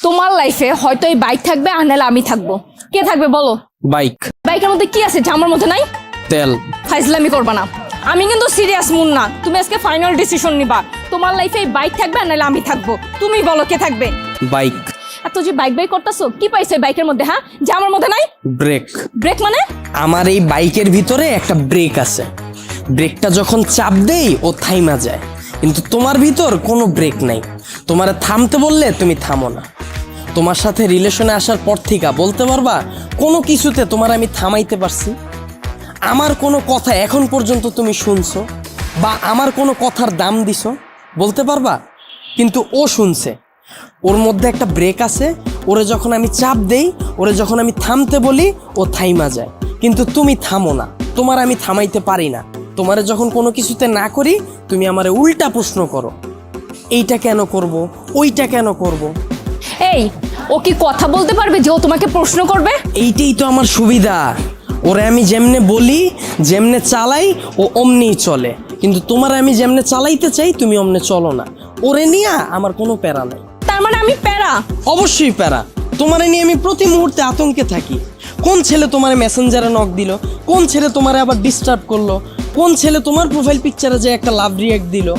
তোমার লাইফে হয়তো এই বাইক থাকবে আর নাহলে আমি থাকব। কে থাকবে বলো? বাইক বাইকের মধ্যে কি আছে? যা আমার মধ্যে নাই? তেল। ফাইজলামি করবা না। আমি কিন্তু সিরিয়াস মুন না। তুমি আজকে ফাইনাল ডিসিশন নিবা। তোমার লাইফে এই বাইক থাকবে আর নাহলে আমি থাকব। তুমি বলো কে থাকবে? বাইক এত যে বাইক বাইক করতেছো কি পাইছো এই বাইকের মধ্যে হ্যাঁ? যা আমার মধ্যে নাই? ব্রেক ব্রেক মানে? আমার এই বাইকের ভিতরে একটা ব্রেক আছে। ব্রেকটা যখন চাপ দেই ও থাইমা যায়। কিন্তু তোমার ভিতর কোনো ব্রেক নাই। তোমার থামতে বললে তুমি থামো না। তোমার সাথে রিলেশনে আসার পর থেকে, বলতে পারবা, কোনো কিছুতে তোমার আমি থামাইতে পারছি। আমার কোনো কথা এখন পর্যন্ত তুমি শুনছো বা আমার কোনো কথার দাম দিছো, বলতে পারবা? কিন্তু ও শুনছে। ওর মধ্যে একটা ব্রেক আছে, ওরে যখন আমি চাপ দেই, ওরে যখন আমি থামতে বলি, ও থাইমা যায়। কিন্তু তুমি থামো না, তোমার আমি থামাইতে পারি না। তোমারে যখন কোনো কিছুতে না করি, তুমি আমারে উল্টা প্রশ্ন করো, এইটা কেন করব, ওইটা কেন করব? এই ও কি কথা বলতে পারবে যে ও তোমাকে প্রশ্ন করবে? এইটাই তো আমার সুবিধা। ওরে আমি যেমনে বলি যেমনে চালাই ও অমনিই চলে। কিন্তু তোমার আমি যেমনে চালাইতে চাই তুমি অমনে চলো না। ওরে নিয়ে আমার কোনো প্যারা নাই। তার মানে আমি প্যারা? অবশ্যই প্যারা। তোমারে নিয়ে আমি প্রতি মুহূর্তে আতঙ্কে থাকি। কোন ছেলে তোমার মেসেঞ্জারে নক দিল? কোন ছেলে তোমারে আবার ডিস্টার্ব করল? কোন ছেলে তোমার প্রোফাইল পিকচারে যে একটা লাভ রিয়াক্ট দিল?